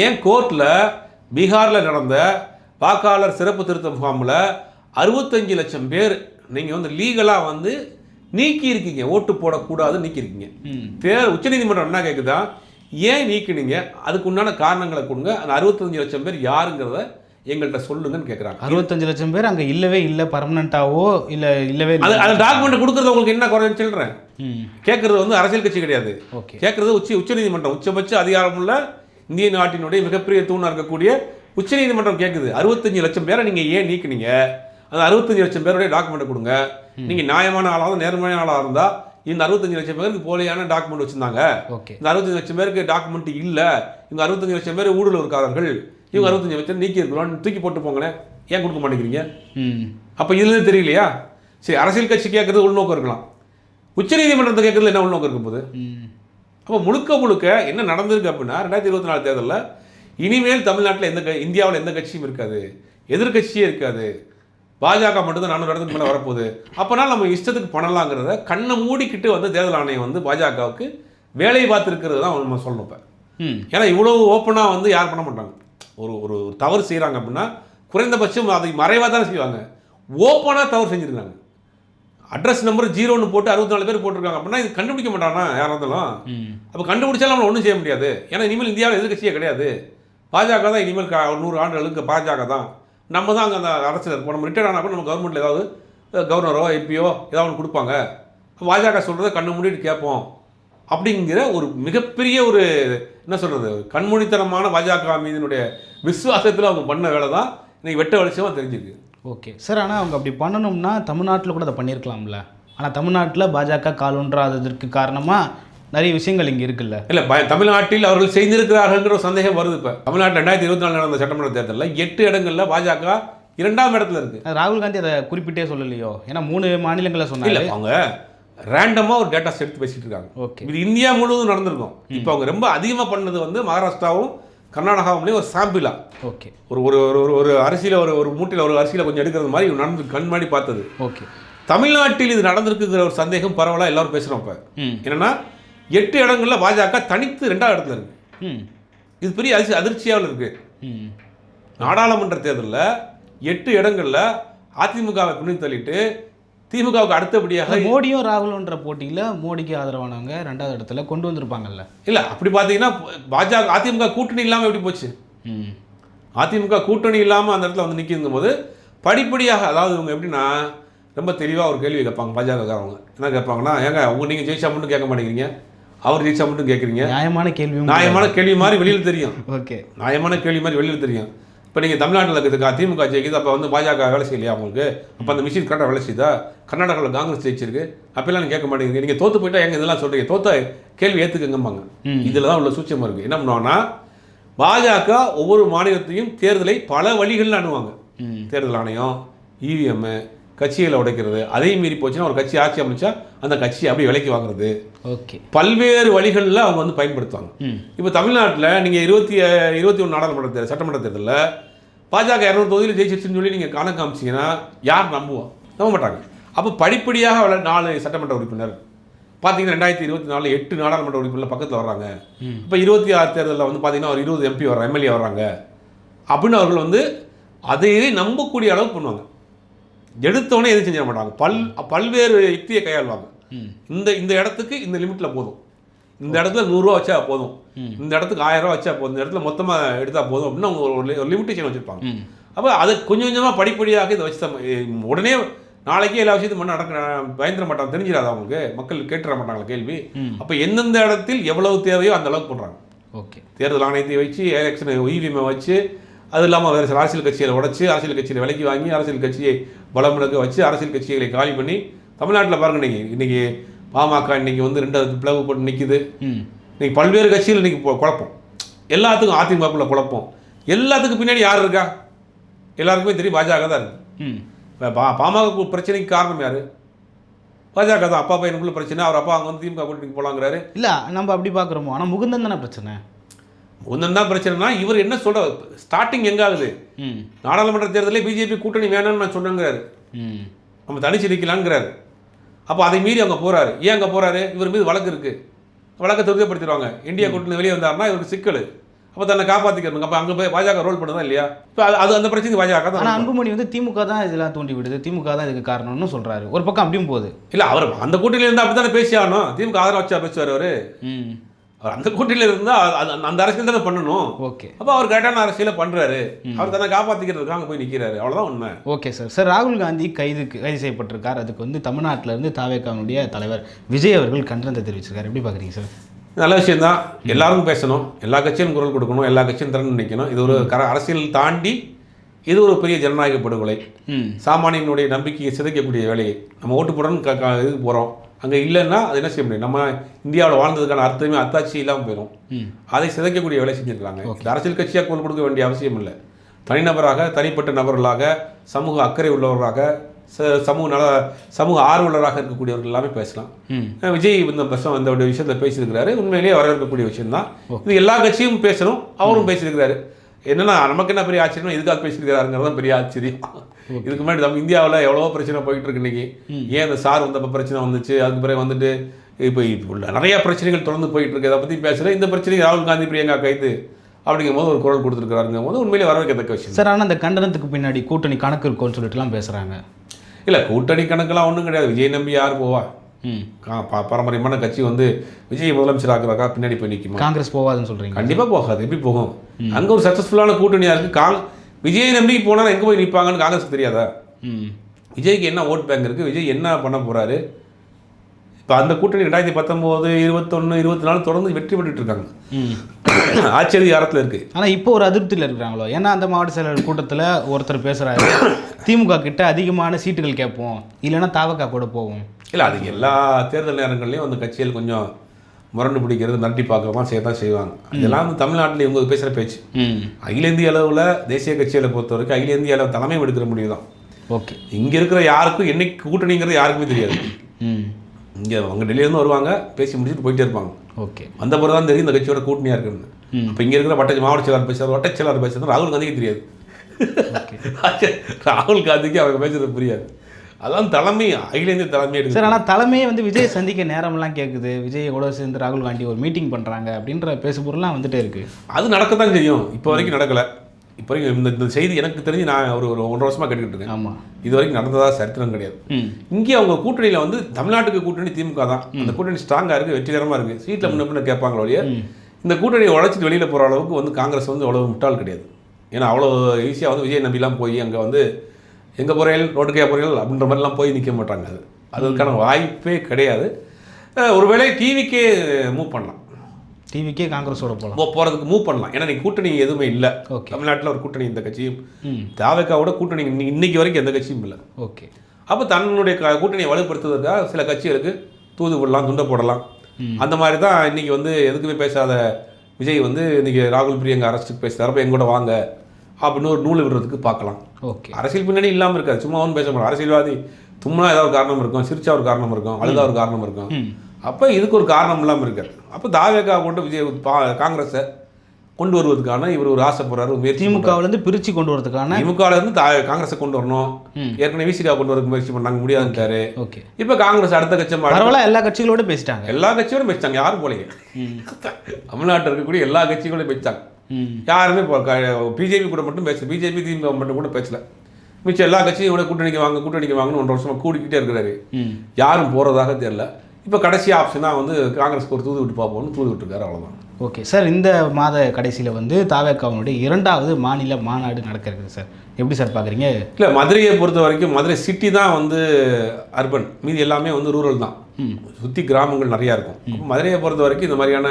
ஏன் கோர்ட்டில் பீகாரில் நடந்த வாக்காளர் சிறப்பு திருத்த முகாமில் அறுபத்தஞ்சு லட்சம் பேர் நீங்கள் வந்து லீகலாக வந்து நீக்கி இருக்கீங்க ஓட்டு போடக்கூடாது நீக்கியிருக்கீங்க. ம். தேர் உச்சநீதிமன்றம் என்ன கேட்குதா ஏன் நீக்கினீங்க? அதுக்கு உண்டான காரணங்களை கொடுங்க. அந்த அறுபத்தஞ்சு லட்சம் பேர் யாருங்கிறத எங்கள்கிட்ட சொல்லுங்கன்னு கேட்குறாங்க அறுபத்தஞ்சு லட்சம் பேர் அங்கே இல்லவே இல்லை பர்மனண்ட்டாவோ இல்லை இல்லவே அது அந்த டாக்குமெண்ட் கொடுக்குறது உங்களுக்கு என்ன குறைன்னு சொல்கிறேன் கேட்குறது வந்து அரசியல் கட்சி கிடையாது. ஓகே. கேட்குறது உச்ச உச்சநீதிமன்றம் உச்சபட்ச அதிகாரமுள்ள இந்திய நாட்டினுடைய மிகப்பெரிய தூணாக இருக்கக்கூடிய உச்சநீதிமன்றம் கேட்குது அறுபத்தஞ்சு லட்சம் பேரை நீங்கள் ஏன் நீக்குனீங்க? அந்த அறுபத்தஞ்சு லட்சம் பேருடைய டாக்குமெண்ட் கொடுங்க. நீங்கள் நியாயமான ஆளாக நேர்மையான ஆளாக இருந்தால் இந்த அறுபத்தஞ்சு லட்சம் பேருக்கு போலியான டாக்குமெண்ட் வச்சுருந்தாங்க. ஓகே இந்த அறுபத்தஞ்சு லட்சம் பேருக்கு டாக்குமெண்ட் இல்லை. இந்த அறுபத்தஞ்சு லட்சம் பேர் ஊழல்காரர்கள் இவங்க அறுபத்தஞ்சு லட்சம் நீக்கி இருக்கிறோம். தூக்கி போட்டு போங்களேன் ஏன் கொடுக்க மாட்டேங்கிறீங்க? ம். அப்போ இதுலேருந்து தெரியலையா? சரி அரசியல் கட்சி கேட்குறது உள்நோக்கம் இருக்கலாம். உச்சநீதிமன்றத்தை கேட்குறதுல என்ன உள்நோக்கம் இருக்கும் போது? அப்போ முழுக்க முழுக்க என்ன நடந்திருக்கு அப்படின்னா ரெண்டாயிரத்தி இருபத்தி நாலு தேர்தலில் இனிமேல் தமிழ்நாட்டில் எந்த க- இந்தியாவில் எந்த கட்சியும் இருக்காது. எதிர்க்கட்சியே இருக்காது. பாஜக மட்டும்தான் நானூறு இடத்துக்கு மேலே வரப்போகுது. அப்போனா நம்ம இஷ்டத்துக்கு பண்ணலாங்கிறத கண்ணை மூடிக்கிட்டு வந்து தேர்தல் ஆணையம் வந்து பாஜகவுக்கு வேலை பார்த்துருக்கிறது தான் நம்ம சொல்லணும் இப்போ. ஏன்னா இவ்வளவு ஓப்பனாக வந்து யார் பண்ண மாட்டாங்க? ஒரு ஒரு தவறு செய்கிறாங்க அப்படின்னா குறைந்தபட்சம் அதை மறைவாக தானே செய்வாங்க. ஓப்பனாக தவறு செஞ்சுருக்காங்க. அட்ரஸ் நம்பர் ஜீரோன்னு போட்டு அறுபத்தி நாலு பேர் போட்டிருக்காங்க அப்படின்னா இது கண்டுபிடிக்க மாட்டானா யாராக இருந்தாலும்? அப்போ கண்டுபிடிச்சாலும் நம்மள ஒன்றும் செய்ய முடியாது. ஏன்னா இனிமேல் இந்தியாவில் எதிர்க்கட்சியே கிடையாது. பாஜக தான் இனிமேல் நூறு ஆண்டுகளுக்கு பாஜக தான். நம்ம தான் அங்கே அந்த அரசியல் இருப்போம் நம்ம ரிட்டையர் ஆனால் கூட நம்ம கவர்மெண்ட்டில் ஏதாவது கவர்னரோ எம்பியோ ஏதாவது ஒன்று கொடுப்பாங்க. பாஜக சொல்கிறத கண்ணு மூடிட்டு கேட்போம். அப்படிங்கிற ஒரு மிகப்பெரிய ஒரு என்ன சொல்கிறது கண்மூடித்தனமான பாஜக மீதினுடைய விசுவாசத்தில் அவங்க பண்ண வேலை தான் இன்னைக்கு வெட்ட வெளிச்சமாக தெரிஞ்சிருக்கு. ஓகே. சார் ஆனால் அவங்க அப்படி பண்ணணும்னா தமிழ்நாட்டில் கூட அதை பண்ணியிருக்கலாம்ல ஆனால் தமிழ்நாட்டில் பாஜக கால் ஒன்றாததற்கு காரணமாக நிறைய விஷயங்கள் இங்கே இருக்குல்ல. இல்லை தமிழ்நாட்டில் அவர்கள் செய்திருக்கிறார்கள்ங்கிற ஒரு சந்தேகம் வருது இப்போ. தமிழ்நாட்டில் ரெண்டாயிரத்தி இருபத்தி நாலு நடந்த சட்டமன்ற தேர்தலில் எட்டு இடங்களில் பாஜக இரண்டாம் இடத்துல இருக்கு. ராகுல் காந்தி அதை குறிப்பிட்டே சொல்லலையோ? ஏன்னா மூணு மாநிலங்களை சொன்னாங்க அவங்க ரேண்டமா ஒரு டேட்டாஸ் எடுத்து பேசிட்டு இருக்காங்க. ஓகே. இது இந்தியா முழுவதும் நடந்திருக்கும். இப்போ அவங்க ரொம்ப அதிகமா பண்ணது வந்து மகாராஷ்டிராவும் கர்நாடகாவும்லேயும் ஒரு சாம்பிளா. ஓகே. ஒரு ஒரு ஒரு ஒரு அரிசியில ஒரு ஒரு மூட்டையில் ஒரு அரிசியில கொஞ்சம் எடுக்கிறது மாதிரி நடந்து கண் முன்னாடி பார்த்தது. ஓகே. தமிழ்நாட்டில் இது நடந்திருக்குங்கிற ஒரு சந்தேகம் பரவலா எல்லாரும் பேசுறோம் இப்போ. என்னன்னா எட்டு இடங்கள்ல பாஜக தனித்து ரெண்டாவது இடத்துல இருக்கு. ம். இது பெரிய அதிர்ச்சி அதிர்ச்சியாவில் இருக்கு. ம். நாடாளுமன்ற தேர்தலில் எட்டு இடங்கள்ல அதிமுகவை பின்னி தள்ளிட்டு திமுகவுக்கு அடுத்தபடியாக மோடியும் ராகுல்ன்ற போட்டியில் மோடிக்கு ஆதரவானவங்க ரெண்டாவது இடத்துல கொண்டு வந்திருப்பாங்கல்ல. இல்ல அப்படி பார்த்தீங்கன்னா பாஜக அதிமுக கூட்டணி இல்லாம எப்படி போச்சு? ம். அதிமுக கூட்டணி இல்லாம அந்த இடத்துல வந்து நிற்கும் போது படிப்படியாக அதாவது இவங்க எப்படின்னா ரொம்ப தெளிவா ஒரு கேள்வி கேட்பாங்க பாஜகக்காரவங்க என்ன கேட்பாங்கன்னா ஏங்க உங்க நீங்க ஜெயிச்சா மட்டும் கேட்க மாட்டேங்கிறீங்க? அவர் ஜெயிச்சா மட்டும் கேட்குறீங்க நியாயமான கேள்வியும் நியாயமான கேள்வி மாதிரி வெளியில் தெரியும். ஓகே. நியாயமான கேள்வி மாதிரி வெளியில் தெரியும். இப்போ நீங்கள் தமிழ்நாட்டில் இருக்கிறதுக்கு அதிமுக ஜெயிக்குது அப்போ வந்து பாஜக வேலை செய்யலையா உங்களுக்கு? அப்போ அந்த மிஷின் கரெக்டாக வேலை செய்யுதா கர்நாடகாவில் காங்கிரஸ் ஜெயிச்சிருக்கு. அப்பெல்லாம் நீங்கள் கேட்க மாட்டேங்கிறீங்க. நீங்கள் தோத்து போயிட்டா எங்க இதெல்லாம் சொல்கிறீங்க தோத்த கேள்வி ஏற்றுக்கங்கம்பாங்க. இதில் தான் உள்ள சூட்சமாக இருக்குது என்ன பண்ணுவாங்கன்னா பாஜக ஒவ்வொரு மாநிலத்தையும் தேர்தலை பல வழிகளில் அணுவாங்க. தேர்தல் ஆணையம் இவிஎம் கட்சிகளை உடைக்கிறது அதையும் மீறி போச்சுன்னா ஒரு கட்சி ஆட்சி அமைச்சா அந்த கட்சியை அப்படியே விலைக்கு வாங்குறது. ஓகே. பல்வேறு வழிகளில் அவங்க வந்து பயன்படுத்துவாங்க. இப்போ தமிழ்நாட்டில் நீங்கள் இருபத்தி இருபத்தி ஒன்று நாடாளுமன்ற தேர்தல் சட்டமன்ற தேர்தலில் பாஜக இரநூறு தொகுதியில் ஜெயிச்சிருச்சுன்னு சொல்லி நீங்கள் கணக்கு காமிச்சிங்கன்னா யார் நம்புவோம் நம்ப மாட்டாங்க. அப்போ படிப்படியாக வள நாலு சட்டமன்ற உறுப்பினர். பார்த்தீங்கன்னா ரெண்டாயிரத்தி இருபத்தி நாலு எட்டு நாடாளுமன்ற உறுப்பினர் பக்கத்தில் வர்றாங்க. இப்போ இருபத்தி ஆறு தேர்தலில் வந்து பார்த்தீங்கன்னா ஒரு இருபது எம்பி வர்றாங்க எம்எல்ஏ வர்றாங்க. அப்படின்னு அவர்கள் வந்து அதையே நம்பக்கூடிய அளவுக்கு பண்ணுவாங்க. எடுத்தோடனே எதுவும் செஞ்சிட மாட்டாங்க. பல் பல்வேறு யுக்தியை கையாளுவாங்க. இந்த இந்த இடத்துக்கு இந்த லிமிட்ல போதும். இந்த இடத்துல நூறுரூவா வச்சா போதும். இந்த இடத்துக்கு ஆயிரம் ரூபா வச்சா போதும். இந்த இடத்துல மொத்தமாக எடுத்தா போதும் அப்படின்னு அவங்க ஒரு லிமிட்டேஷன் வச்சிருப்பாங்க. அப்போ அதை கொஞ்சம் கொஞ்சமாக படிப்படியாக இதை வச்சு தான் உடனே நாளைக்கே எல்லா விஷயத்தையும் பண்ண நடக்க பயந்துட மாட்டாங்க. தெரிஞ்சிடாது அவங்களுக்கு? மக்கள் கேட்டுற மாட்டாங்க கேள்வி. அப்போ எந்தெந்த இடத்தில் எவ்வளவு தேவையோ அந்த அளவுக்கு பண்ணுறாங்க ஓகே. தேர்தல் ஆணையத்தை வச்சு எலெக்ஷன் இவிஎம்ஐ வச்சு அது இல்லாமல் வேறு சில அரசியல் கட்சிகளை உடைச்சு அரசியல் கட்சியை விலைக்கு வாங்கி அரசியல் கட்சியை பலமிழக்க வச்சு அரசியல் கட்சிகளை காலி பண்ணி தமிழ்நாட்டில் பாருங்க இன்னைக்கு இன்னைக்கு பாமக இன்னைக்கு வந்து ரெண்டாவது பிளவு போட்டு நிற்குது ம். இன்னைக்கு பல்வேறு கட்சிகள் இன்னைக்கு பொ- குழப்பம். எல்லாத்துக்கும் அதிமுகக்குள்ள குழப்பம். எல்லாத்துக்கும் பின்னாடி யார் இருக்கா? எல்லாருக்குமே தெரியும் பாஜக தான் இருக்கு. ம். இப்போ பா பாமக பிரச்சனைக்கு காரணம் யார்? பாஜக தான் அப்பா பையனுக்குள்ள பிரச்சனை அவர் அப்பா அங்கே வந்து திமுக கூட்டணிக்கு போகலாங்கிறாரு இல்லை நம்ம அப்படி பார்க்குறோமோ ஆனால் முகுந்தன் தானே பிரச்சனை? ஒன்றும் தான் பிரச்சனைனா இவர் என்ன சொல்ற ஸ்டார்டிங் எங்க ஆகுது? நாடாளுமன்ற தேர்தலில் பிஜேபி கூட்டணி வேணும்னு நான் சொன்னேங்கிறாரு. நம்ம தனிச்சு நிற்கலாங்கிறாரு அப்போ அதை மீறி அவங்க போறாரு. ஏன் அங்கே போறாரு? இவர் மீது வழக்கு இருக்கு. வழக்கை துரிதப்படுத்திடுவாங்க. இந்தியா கூட்டணி வெளியே வந்தாருன்னா இவருக்கு சிக்கல். அப்போ தன்னை காப்பாற்றிக்கணும் அப்போ அங்கே போய் பாஜக ரோல் பண்ணுதா இல்லையா? இப்போ அது அது அந்த பிரச்சனைக்கு பாஜக ஆனால் தான் அன்புமணி வந்து திமுக தான் இதெல்லாம் தூண்டி விடுது திமுக தான் இதுக்கு காரணம்னு சொல்றாரு. ஒரு பக்கம் அப்படியும் போகுது. இல்லை அவர் அந்த கூட்டணியில் இருந்தால் அப்படி தானே பேசி ஆகணும். திமுக ஆதரவு வச்சா பேசுவார் அவர். அவர் அந்த கூட்டணியில் இருந்தால் அது அந்த அரசியல் தானே பண்ணணும். ஓகே. அப்போ அவர் கரெக்டான அரசியலை பண்ணுறாரு அவர் தன்னை காப்பாற்றிக்கிறதுக்காக போய் நிற்கிறாரு அவ்வளோதான் உண்மை. Okay sir. சார் ராகுல் காந்தி கைதுக்கு கைது செய்யப்பட்டிருக்கார். அதுக்கு வந்து தமிழ்நாட்டில இருந்து தாவேக்காவுடைய தலைவர் விஜய் அவர்கள் கண்டனத்தை தெரிவிச்சிருக்காரு. எப்படி பார்க்குறீங்க சார்? நல்ல விஷயம்தான். எல்லாரும் பேசணும். எல்லா கட்சியும் குரல் கொடுக்கணும். எல்லா கட்சியும் திறன் நிற்கணும் இது ஒரு கர அரசியல் தாண்டி இது ஒரு பெரிய ஜனநாயக படுகொலை. சாமானியனுடைய நம்பிக்கையை சிதைக்கக்கூடிய வேலையை நம்ம ஓட்டு போடணும் இதுக்கு போகிறோம் அங்கே இல்லைன்னா அது என்ன செய்ய முடியும்? நம்ம இந்தியாவில் வாழ்ந்ததுக்கான அர்த்தமே அத்தாட்சி இல்லாமல் போயிடும் அதை சிதைக்கக்கூடிய வேலை செஞ்சுருக்காங்க. இந்த அரசியல் கட்சியாக குரல் கொடுக்க வேண்டிய அவசியம் இல்லை. தனிநபராக தனிப்பட்ட நபர்களாக சமூக அக்கறை உள்ளவர்களாக சமூக நல சமூக ஆர்வலராக இருக்கக்கூடியவர்கள் எல்லாமே பேசலாம். விஜய் இந்த வருஷம் இந்த விஷயத்தில் பேசியிருக்கிறாரு. உண்மையிலேயே வரவேற்கக்கூடிய விஷயம்தான். இது எல்லா கட்சியும் பேசணும். அவரும் பேசியிருக்கிறாரு. என்னன்னா நமக்கு என்ன பெரிய ஆச்சரியம் இதுக்காக பேசியிருக்கிறாருங்கிறது தான் பெரிய ஆச்சரியம். இதுக்கு முன்னாடி நம்ம இந்தியாவில் எவ்வளவோ பிரச்சனை போயிட்டு இருக்கு இன்னைக்கு ஏன் அந்த சார் வந்தப்போ பிரச்சனை வந்துச்சு? அதுக்கு பிறகு வந்துட்டு இப்போ இப்போ உள்ள நிறைய பிரச்சனைகள் தொடர்ந்து போயிட்டு இருக்கு அதை பற்றி பேசுகிறேன் இந்த பிரச்சனைக்கு ராகுல் காந்தி பிரியங்கா கைது அப்படிங்கும் போது ஒரு குரல் கொடுத்துருக்காருங்கும் போது உண்மையிலே வரவேற்கத்தக்க விஷயம். சார் ஆனால் அந்த கண்டனத்துக்கு பின்னாடி கூட்டணி கணக்கு இருக்கும்னு சொல்லிட்டுலாம் பேசுகிறாங்க இல்லை கூட்டணி கணக்கெல்லாம் ஒன்றும் கிடையாது. விஜய் நம்பி யார் போவா? பாரம்பரியமான கட்சி வந்து விஜய் முதலமைச்சர் ஆக்குறாக்கா பின்னாடி போய் நிற்குமா காங்கிரஸ் போகாதுன்னு சொல்கிறீங்க கண்டிப்பாக போகாது. எப்படி போகும்? அங்கே ஒரு சக்ஸஸ்ஃபுல்லான கூட்டணியாக இருக்குது காங் விஜய் நம்பி போனால் எங்கே போய் நிற்பாங்கன்னு காங்கிரஸ் தெரியாதா? ம். விஜய்க்கு என்ன ஓட் பேங்க் இருக்குது விஜய் என்ன பண்ண போகிறாரு இப்போ அந்த கூட்டணி ரெண்டாயிரத்தி பத்தொம்போது இருபத்தொன்று இருபத்தி நாலு தொடர்ந்து வெற்றி பெற்றுட்டு இருக்காங்க. ம். ஆட்சி அதிகாரத்தில் இருக்குது ஆனால் இப்போ ஒரு அதிருப்தியில் இருக்கிறாங்களோ? ஏன்னா அந்த மாவட்ட செயலர் கூட்டத்தில் ஒருத்தர் பேசுகிறாரு திமுக கிட்ட அதிகமான சீட்டுகள் கேட்போம். இல்லைன்னா தாவக்கா கூட போவோம். இல்லை அது எல்லா தேர்தல் நேரங்கள்லையும் அந்த கட்சிகள் கொஞ்சம் முரண்டு பிடிக்கிறது மிரட்டி பார்க்கறமா செய்ய தான் செய்வாங்க. அதெல்லாம் வந்து தமிழ்நாட்டில் இவங்க பேசுகிற பேச்சு. அகில இந்திய அளவில் தேசிய கட்சிகளை பொறுத்த வரைக்கும் அகில இந்திய அளவு தலைமை எடுக்கிற முடிவு தான் ஓகே. இங்கே இருக்கிற யாருக்கும் என்னைக்கு கூட்டணிங்கிறது யாருக்குமே தெரியாது. இங்கே அவங்க டெல்லியிலேருந்து வருவாங்க பேசி முடிச்சுட்டு போயிட்டே இருப்பாங்க. ஓகே. வந்த பிறகு தான் தெரியும் இந்த கட்சியோட கூட்டணியாக இருக்குன்னு. ம். அப்போ இங்கே இருக்கிற வட்ட மாவட்ட செயலாளர் பேசுறது வட்ட செயலாளர் பேசுறது ராகுல் காந்திக்கு தெரியாது. ராகுல் காந்திக்கு அவங்க பேசுறது புரியாது. அதான் தலைமை அகில இந்திய தலைமை எடுக்குது. சார் ஆனால் தலைமையே வந்து விஜய் சந்திக்க நேரம்லாம் கேட்குது விஜய் கூட சேர்ந்து ராகுல் காந்தி ஒரு மீட்டிங் பண்ணுறாங்க அப்படின்ற பேசுபொருள்லாம் வந்துட்டே இருக்கு. அது நடக்கத்தான் செய்யும். இப்போ வரைக்கும் நடக்கலை. இப்போ வரைக்கும் இந்த இந்த செய்தி எனக்கு தெரிஞ்சு நான் ஒரு ஒரு ஒன்றரை வருஷமாக கேட்டுக்கிட்டு இருக்கேன். ஆமாம் இது வரைக்கும் நடந்ததா சரித்திரம் கிடையாது. இங்கே அவங்க கூட்டணியில் வந்து தமிழ்நாட்டுக்கு கூட்டணி திமுக தான். அந்த கூட்டணி ஸ்ட்ராங்காக இருக்குது வெற்றிகரமாக இருக்குது சீட்டில் முன்ன பின்ன கேட்பாங்களோ ஒழிய இந்த கூட்டணியை உழைச்சிட்டு வெளியில் போகிற அளவுக்கு வந்து காங்கிரஸ் வந்து அவ்வளோ முட்டாள் கிடையாது. ஏன்னா அவ்வளோ ஈஸியாக வந்து விஜய் நம்பிலாம் போய் அங்கே வந்து எங்கே போகிறீர்கள் ரோட்டுக்கே போகிறீர்கள் அப்படின்ற மாதிரிலாம் போய் நிற்க மாட்டாங்க அது. அதுக்கான வாய்ப்பே கிடையாது. ஒருவேளை டிவிக்கே மூவ் பண்ணலாம். டிவிக்கே காங்கிரஸோட போகலாம் போகிறதுக்கு மூவ் பண்ணலாம். ஏன்னா நீ கூட்டணி எதுவுமே இல்லை. ஓகே தமிழ்நாட்டில் ஒரு கூட்டணி இந்த கட்சியும். தாவேக்காவோட கூட்டணி இன்னி- இன்னைக்கு வரைக்கும் எந்த கட்சியும் இல்லை. ஓகே அப்போ தன்னுடைய கூட்டணியை வலுப்படுத்துவதற்காக சில கட்சிகளுக்கு தூது போடலாம் துண்டை போடலாம். அந்த மாதிரி தான் இன்னைக்கு வந்து எதுக்குமே பேசாத விஜய் வந்து இன்னைக்கு ராகுல் பிரியங்கா அரசுக்கு பேசுகிறார் அப்போ எங்கூட வாங்க அப்படின்னு ஒரு நூல் விடுறதுக்கு பார்க்கலாம். ஓகே அரசியல் பின்னணி இல்லாமல் இருக்காது. சும்மா பேச மாட்டோம் அரசியல்வாதி தும்னா ஏதாவது ஒரு காரணம் இருக்கும். சிரிச்சா ஒரு காரணம் இருக்கும். அழுதா ஒரு காரணம் இருக்கும். அப்போ இதுக்கு ஒரு காரணம் இல்லாமல் இருக்காரு அப்போ தாவேக்கா கொண்டு விஜய் காங்கிரஸை கொண்டு வருவதற்கான இவர் ஒரு ஆசைப்படுறாரு முயற்சி திமுகவுல இருந்து பிரிச்சு கொண்டு வரதுக்கான திமுகவில் இருந்து தா- காங்கிரஸை கொண்டு வரணும். ஏற்கனவே விசிகா கொண்டு வரதுக்கு முயற்சி பண்ணாங்க. முடியாதுட்டாரு ஓகே. இப்போ காங்கிரஸ் அடுத்த கட்சம் பரவாயில்ல எல்லா கட்சிகளோட பேசிட்டாங்க. எல்லா கட்சியோடும் பேசிட்டாங்க. யாரும் போலீங்க தமிழ்நாட்டில் இருக்கக்கூடிய எல்லா கட்சிகளோடும் பேசிட்டாங்க. யாருமே இப்போ பிஜேபி கூட மட்டும் பேசல. பிஜேபி திமுக மட்டும் கூட பேசல. மிச்சம் எல்லா கட்சியும் கூட கூட்டணிக்கு வாங்க கூட்டணிக்கு வாங்கன்னு ஒன்றரை வருஷமா கூடிக்கிட்டே இருக்கிறாரு. யாரும் போகிறதாக தெரியல. இப்போ கடைசி ஆப்ஷனாக வந்து காங்கிரஸ்க்கு ஒரு தூது விட்டு பார்ப்போம்னு தூது விட்டுருக்காரு அவ்வளோதான் ஓகே சார் இந்த மாத கடைசியில் வந்து தாவேக்காவனுடைய இரண்டாவது மாநில மாநாடு நடக்க இருக்குது சார். எப்படி சார் பார்க்குறீங்க இல்லை மதுரையை பொறுத்த வரைக்கும் மதுரை சிட்டி தான் வந்து அர்பன் மீதி எல்லாமே வந்து ரூரல் தான். சுற்றி கிராமங்கள் நிறையா இருக்கும். மதுரையை பொறுத்த வரைக்கும் இந்த மாதிரியான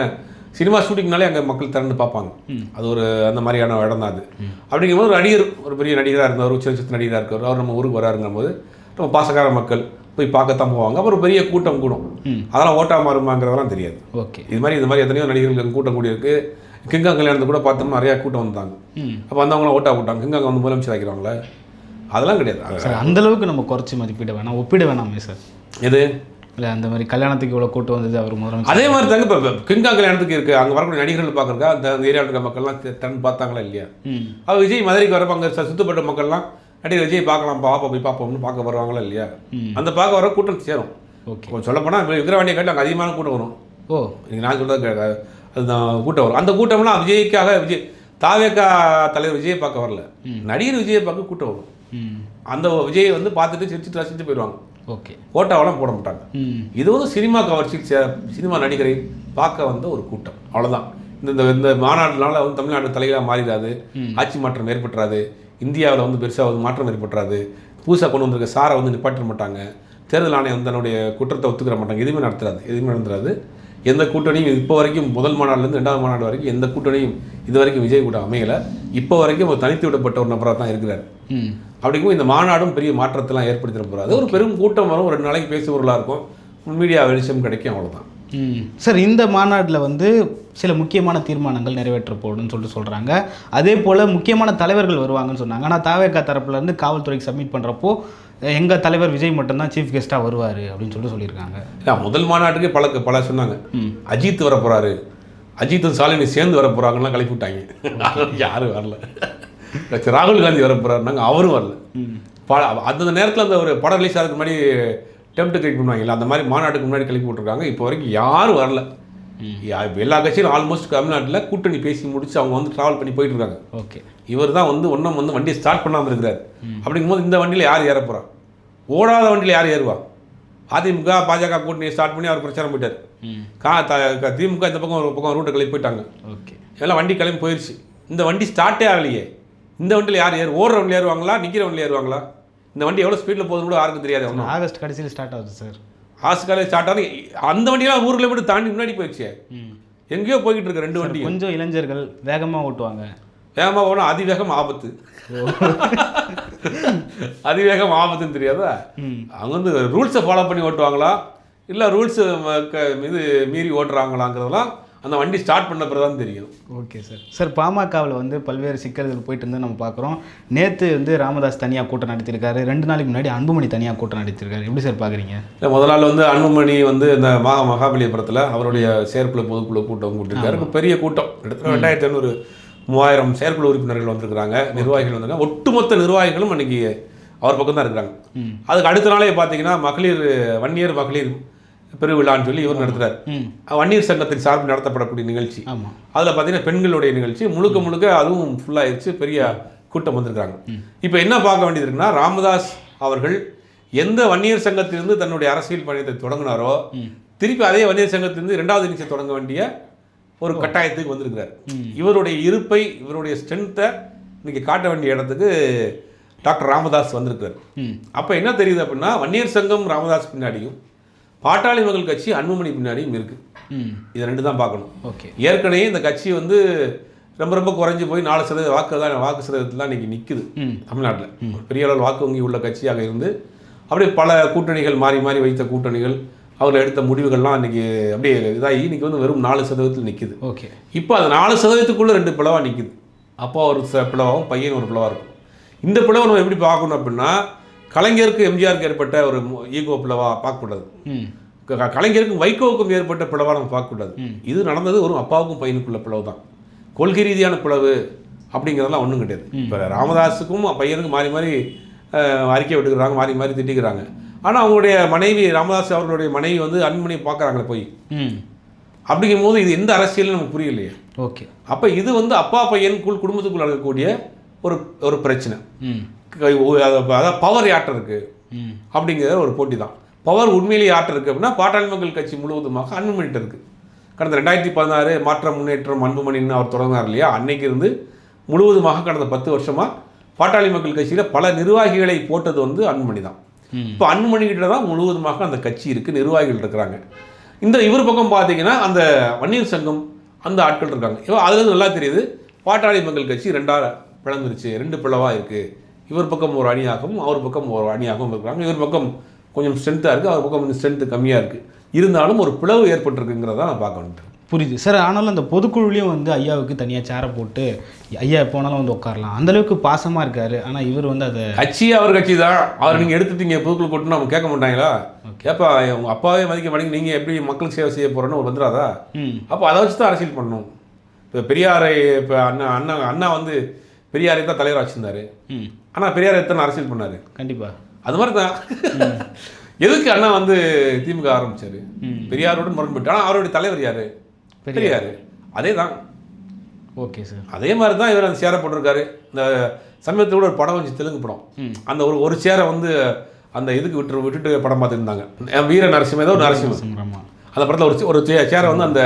சினிமா ஷூட்டிங்னாலே அங்கே மக்கள் திறந்து பார்ப்பாங்க. அது ஒரு அந்த மாதிரியான இடம் தான் அது. அப்படிங்கும்போது ஒரு நடிகர் ஒரு பெரிய நடிகராக இருந்தவர் சின்ன சின்ன நடிகராக இருக்கார். அவர் நம்ம ஊருக்கு வராருங்கும் போது நம்ம பாசக்கார மக்கள் போய் பார்க்கத்தான் போவாங்க. அப்புறம் பெரிய கூட்டம் கூடும். அதெல்லாம் ஓட்டா மாறுமாங்கிறதெல்லாம் தெரியாது. ஓகே. இது மாதிரி இந்த மாதிரி எத்தனையோ நடிகர்கள் கூட்டம் கூடியிருக்கு. கிங்கா கல்யாணத்தை கூட பார்த்தோம்னா நிறையா கூட்டம் வந்தாங்க. அப்போ வந்தவங்களாம் ஓட்டா போட்டாங்க. கிங்காங்க வந்து முதலமைச்சர் ஆக்கிறாங்களே அதெல்லாம் கிடையாது. சார் அந்த அளவுக்கு நம்ம குறைச்சி மதிப்பிட வேணாம். ஒப்பிட வேணாமே சார். எது? இல்லை அந்த மாதிரி கல்யாணத்துக்கு இவ்வளோ கூட்டம் வந்தது அவர் முதலமைச்சர். அதே மாதிரி தாங்க இப்போ கிங்கா கல்யாணத்துக்கு இருக்கு. அங்கே வரக்கூடிய நடிகர்கள் பார்க்குறக்கா அந்த அந்த ஏரியாவில் இருக்க மக்கள்லாம் தி- திறந்து பார்த்தாங்களா இல்லையா? அப்போ விஜய் மதுரைக்கு வரப்ப அங்கே சுத்தப்பட்ட மக்கள்லாம் நடிகர் விஜய் பார்க்கலாம் பாப்பா போய் பார்ப்போம்னு பார்க்க வருவாங்களா இல்லையா. அந்த பார்க்க வர கூட்டம் சேரும். ஓகே. சொல்லப்போனால் இப்போ விக்கிரவாண்டியை காட்டில் அங்கே அதிகமான கூட்டம் வரும். ஓ. நீங்கள் நான் சொல்கிறது அதுதான் கூட்டம் வரும். அந்த கூட்டம்லாம் விஜய்க்காக விஜய் தாவேக்கா தலைவர் விஜயை பார்க்க வரல. நடிகர் விஜயை பார்க்க கூட்டம் வரும். அந்த விஜயை வந்து பார்த்துட்டு சிரிச்சுட்டு ரசிச்சுட்டு போயிடுவாங்க. ஓகே. ஓட்டாவெல்லாம் போட மாட்டாங்க. இது வந்து சினிமா கவர்ச்சியில் சே- சினிமா நடிகரை பார்க்க வந்த ஒரு கூட்டம். அவ்வளவுதான். இந்த இந்த மாநாடுனால வந்து தமிழ்நாடு தலைகளாக மாறிடாது. ஆட்சி மாற்றம் ஏற்பட்டுறாது. இந்தியாவில் வந்து பெருசாக வந்து மாற்றம் ஏற்பட்டுறாது. புதுசாக கொண்டு வந்திருக்க சாரை வந்து நிப்பாட்ட மாட்டாங்க. தேர்தல் ஆணையம் வந்து தன்னுடைய குற்றத்தை ஒத்துக்கிற மாட்டாங்க. எதுவுமே நடத்துறாது. எதுவுமே நடந்துராது. எந்த கூட்டணியும் இப்போ வரைக்கும் முதல் மாநாடுலேருந்து ரெண்டாவது மாநாடு வரைக்கும் எந்த கூட்டணியும் இது வரைக்கும் விஜய் கூட அமையலை. இப்போ வரைக்கும் ஒரு தனித்து விடப்பட்ட ஒரு நபராக தான் இருக்கிறார். அப்படிங்கும் இந்த மாநாடும் பெரிய மாற்றத்தெல்லாம் ஏற்படுத்திட போகிறாது ஒரு பெரும் கூட்டம் வரும். ஒரு ரெண்டு நாளைக்கு பேசுபொருளாக இருக்கும். மீடியா வெளிச்சம் கிடைக்கும் அவ்வளவுதான். ம். சார் இந்த மாநாட்டில் வந்து சில முக்கியமான தீர்மானங்கள் நிறைவேற்றப்படும் சொல்லிட்டு சொல்கிறாங்க அதே போல் முக்கியமான தலைவர்கள் வருவாங்கன்னு சொன்னாங்க. ஆனால் தாவேக்கா தரப்புலேருந்து காவல்துறைக்கு சப்மிட் பண்ணுறப்போ எங்கள் தலைவர் விஜய் மட்டும்தான் சீஃப் கெஸ்ட்டாக வருவார் அப்படின்னு சொல்லிட்டு சொல்லியிருக்காங்க. இல்ல, முதல் மாநாட்டுக்கு பல பல சொன்னாங்க. ம். அஜித் வர போறாரு அஜித்தும் ஸ்டாலினி சேர்ந்து வர போறாங்கலாம் கிளப்பி விட்டாங்க யாரும் வரல. ராகுல் காந்தி வர போறாருனாங்க அவரும் வரல. ப- அந்தந்த நேரத்தில் அந்த ஒரு படம் ரிலீஸ் ஆகிறதுக்கு முன்னாடி டெம்ட் கிரியேட் பண்ணுவாங்கல்ல அந்த மாதிரி மாநாட்டுக்கு முன்னாடி கிளப்பி விட்டுருக்காங்க. இப்போ வரைக்கும் யாரும் வரல. எல்லா கட்சியும் ஆல்மோஸ்ட் தமிழ்நாட்டில் கூட்டணி பேசி முடிச்சு அவங்க வந்து ட்ராவல் பண்ணி போயிட்டு இருக்காங்க. ஓகே. இவர் தான் வந்து ஒன்றும் வந்து வண்டியை ஸ்டார்ட் பண்ணாமல் இருக்கிறார். அப்படிங்கும்போது இந்த வண்டியில் யார் ஏற போறா? ஓடாத வண்டியில் யார் ஏறுவா? அதிமுக பாஜக கூட்டணியை ஸ்டார்ட் பண்ணி அவர் பிரச்சாரம் போயிட்டார். க- திமுக இந்த பக்கம் ஒரு பக்கம் ரூட்டை கிளம்பி போயிட்டாங்க. ஓகே. எல்லாம் வண்டி கிளம்பி போயிடுச்சு இந்த வண்டி ஸ்டார்ட்டே ஆகலையே. இந்த வண்டியில் யார் ஏறு ஓடுற வண்டியில் ஏறுவாங்களா நிற்கிற வண்டியில் ஏறுவாங்களா? இந்த வண்டி எவ்வளோ ஸ்பீடில் போகுதுன்னு கூட யாருக்கும் தெரியாது ஒன்றும் ஆகஸ்ட் கடைசியில் ஸ்டார்ட் ஆகுது சார் ஆசு காலையில் ஸ்டார்ட் ஆகி அந்த வண்டியெல்லாம் ஊர் கிலோமீட்டர் தாண்டி முன்னாடி போயிடுச்சு. எங்கேயோ போய்கிட்டு இருக்கு ரெண்டு வண்டியும். கொஞ்சம் இளைஞர்கள் வேகமாக ஓட்டுவாங்க. வேகமாக போனால் அதிவேகம் ஆபத்து. அதிவேகம் ஆபத்துன்னு தெரியாதா? அவங்க வந்து ரூல்ஸை ஃபாலோ பண்ணி ஓட்டுவாங்களா? இல்லை ரூல்ஸ் இது மீறி ஓட்டுறாங்களாங்கிறதெல்லாம் அந்த வண்டி ஸ்டார்ட் பண்ண பிறகு தான் தெரியும். ஓகே சார் சார் பாமகவில் வந்து பல்வேறு சிக்கல்கள் போயிட்டு இருந்து நம்ம பார்க்குறோம் நேற்று வந்து ராமதாஸ் தனியாக கூட்டம் நடத்தியிருக்காரு. ரெண்டு நாளைக்கு முன்னாடி அன்புமணி தனியாக கூட்டம் நடத்தியிருக்காரு. எப்படி சார் பார்க்குறீங்க இல்லை முதல் நாள் வந்து அன்புமணி வந்து இந்த மகா மகாபலிபுரத்தில் அவருடைய செயற்குழு பொதுக்குழு கூட்டம் கூட்டிருக்காரு பெரிய கூட்டம். கிட்டத்தட்ட ரெண்டாயிரத்தி ஐநூறு மூவாயிரம் செயற்குழு உறுப்பினர்கள் வந்திருக்கிறாங்க. நிர்வாகிகள் வந்திருக்காங்க. ஒட்டுமொத்த நிர்வாகிகளும் அன்னைக்கு அவர் பக்கம் தான் இருக்கிறாங்க அதுக்கு அடுத்த நாளே பார்த்தீங்கன்னா மகளிர் வன்னியர் மகளிர் பெருவிழான்னு சொல்லி இவர் நடத்துறாரு. வன்னியர் சங்கத்தின் சார்பில் நடத்தப்படக்கூடிய நிகழ்ச்சி. அதில் பார்த்தீங்கன்னா பெண்களுடைய நிகழ்ச்சி. முழுக்க முழுக்க அதுவும் ஃபுல்லாகிடுச்சு பெரிய கூட்டம் வந்திருக்காங்க இப்போ என்ன பார்க்க வேண்டியது இருக்குன்னா ராமதாஸ் அவர்கள் எந்த வன்னியர் சங்கத்திலிருந்து தன்னுடைய அரசியல் பயணத்தை தொடங்கினாரோ திருப்பி அதே வன்னியர் சங்கத்திலிருந்து இரண்டாவது நிகழ்ச்சி தொடங்க வேண்டிய ஒரு கட்டாயத்துக்கு வந்திருக்கிறார். இவருடைய இருப்பை இவருடைய ஸ்ட்ரென்த்தை இன்னைக்கு காட்ட வேண்டிய இடத்துக்கு டாக்டர் ராமதாஸ் வந்திருக்கிறார். அப்போ என்ன தெரியுது அப்படின்னா வன்னியர் சங்கம் ராமதாஸ் பின்னாடியும் பாட்டாளி மக்கள் கட்சி அன்புமணி பின்னாடியும் இருக்கு. ம். இது ரெண்டு தான் பார்க்கணும். ஓகே. ஏற்கனவே இந்த கட்சி வந்து ரொம்ப ரொம்ப குறைஞ்சு போய் நாலு சதவீத வாக்கு தான் வாக்கு சதவீதத்தில் இன்னைக்கு நிற்குது ம். தமிழ்நாட்டில். பெரிய அளவில் வாக்கு வங்கி உள்ள கட்சியாக இருந்து அப்படியே பல கூட்டணிகள் மாறி மாறி வைத்த கூட்டணிகள் அவர்கள் எடுத்த முடிவுகள்லாம் இன்னைக்கு அப்படியே இதாகி இன்னைக்கு வந்து வெறும் நாலு சதவீதத்தில் நிற்குது ஓகே. இப்போ அது நாலு சதவீதத்துக்குள்ளே ரெண்டு பிளவா நிற்குது அப்பா ஒரு ச பிளவாகவும் பையன் ஒரு பிளவா இருக்கும். இந்த பிளவை நம்ம எப்படி பார்க்கணும் அப்படின்னா கலைஞருக்கு எம்ஜிஆருக்கு ஏற்பட்ட ஒரு ஈகோ பிளவா பார்க்கக்கூடாது கலைஞருக்கும் வைகோவுக்கும் ஏற்பட்ட பிளவா நம்ம பார்க்கக்கூடாது இது நடந்தது ஒரு அப்பாவுக்கும் பையனுக்குள்ள பிளவு தான். கொள்கை ரீதியான பிளவு அப்படிங்கிறதெல்லாம் ஒன்றும் கிடையாது. இப்போ ராமதாஸுக்கும் பையனுக்கும் மாறி மாறி அறிக்கை விட்டுக்கிறாங்க மாறி மாறி திட்டிக்கிறாங்க. ஆனால் அவங்களுடைய மனைவி ராமதாஸ் அவர்களுடைய மனைவி வந்து அன்புமணி பார்க்குறாங்களே போய். ம். அப்படிங்கும்போது இது எந்த அரசியல்னு நமக்கு புரியலையே. ஓகே. அப்போ இது வந்து அப்பா பையனுக்குள் குடும்பத்துக்குள்ள நடக்கக்கூடிய ஒரு ஒரு பிரச்சனை. அதாவது பவர் யார்ட்ட இருக்கு. ம். அப்படிங்கிற ஒரு போட்டி தான். பவர் உண்மையிலேயே யார்ட்ட இருக்கு அப்படின்னா பாட்டாளி மக்கள் கட்சி முழுவதுமாக அன்புமணிட்ட இருக்கு. கடந்த ரெண்டாயிரத்தி பதினாறு மாற்றம் முன்னேற்றம் அன்புமணின்னு அவர் தொடங்கினார் இல்லையா? அன்னைக்கு இருந்து முழுவதுமாக கடந்த பத்து வருஷமா பாட்டாளி மக்கள் கட்சியில் பல நிர்வாகிகளை போட்டது வந்து அன்புமணி தான். இப்போ அன்புமணி கிட்ட தான் முழுவதுமாக அந்த கட்சி இருக்கு நிர்வாகிகள் இருக்கிறாங்க. இந்த இவர் பக்கம் பார்த்தீங்கன்னா அந்த வன்னியர் சங்கம் அந்த ஆட்கள் இருக்காங்க. இப்போ அதுலேருந்து நல்லா தெரியுது. பாட்டாளி மக்கள் கட்சி ரெண்டா பிளந்துருச்சு ரெண்டு பிளவாக இருக்குது இவர் பக்கம் ஒரு அணியாகவும் அவர் பக்கம் ஒரு அணியாகவும் இருக்கிறாங்க. இவர் பக்கம் கொஞ்சம் ஸ்ட்ரென்த்தாக இருக்குது அவர் பக்கம் கொஞ்சம் ஸ்ட்ரென்த்து கம்மியாக இருக்குது இருந்தாலும் ஒரு பிளவு ஏற்பட்டிருக்குங்கிறத நான் பார்க்க வந்துட்டேன் புரியுது. சார் ஆனாலும் அந்த பொதுக்குழுலையும் வந்து ஐயாவுக்கு தனியாக சேரை போட்டு ஐயா போனாலும் வந்து உட்காரலாம். அந்த அளவுக்கு பாசமாக இருக்காரு. ஆனால் இவர் வந்து அதை கட்சி அவர் கட்சி தான். அவர் நீங்கள் எடுத்துட்டீங்க பொதுக்குழு போட்டுன்னு அவங்க கேட்க மாட்டாங்களா? கேப்பா உங்கள் அப்பாவே மதிக்க மாட்டேங்க நீங்கள் எப்படி மக்களுக்கு சேவை செய்ய போகிறேன்னு ஒரு வந்துடாதா அப்போ அதை வச்சு தான் அரசியல் பண்ணணும். இப்போ பெரியாரை இப்போ அண்ணா அண்ணா அண்ணா வந்து பெரியாரை தான் தலைவராக வச்சிருந்தாரு. ம். ஆனால் பெரியார் எத்தனை அரசியல் பண்ணார்? கண்டிப்பாக அது மாதிரி தான் எதுக்கு அண்ணா வந்து திமுக ஆரம்பிச்சாரு? பெரியாரோடு முரண்பட்டு. ஆனால் அவருடைய தலைவர் யாரு? பெரியார். அதே தான் ஓகே சார். அதே மாதிரி தான் இவர் அந்த சேரை போட்டிருக்காரு. இந்த சமீபத்தில் கூட ஒரு படம் வந்துச்சு தெலுங்கு படம். அந்த ஒரு ஒரு சேரை வந்து அந்த இதுக்கு விட்டு விட்டுட்டு படம் பார்த்துருந்தாங்க. வீர நரசிம்ம ஏதோ ஒரு நரசிம்மன். ஆமாம் அந்த படத்தில் ஒரு ஒரு சேரை வந்து அந்த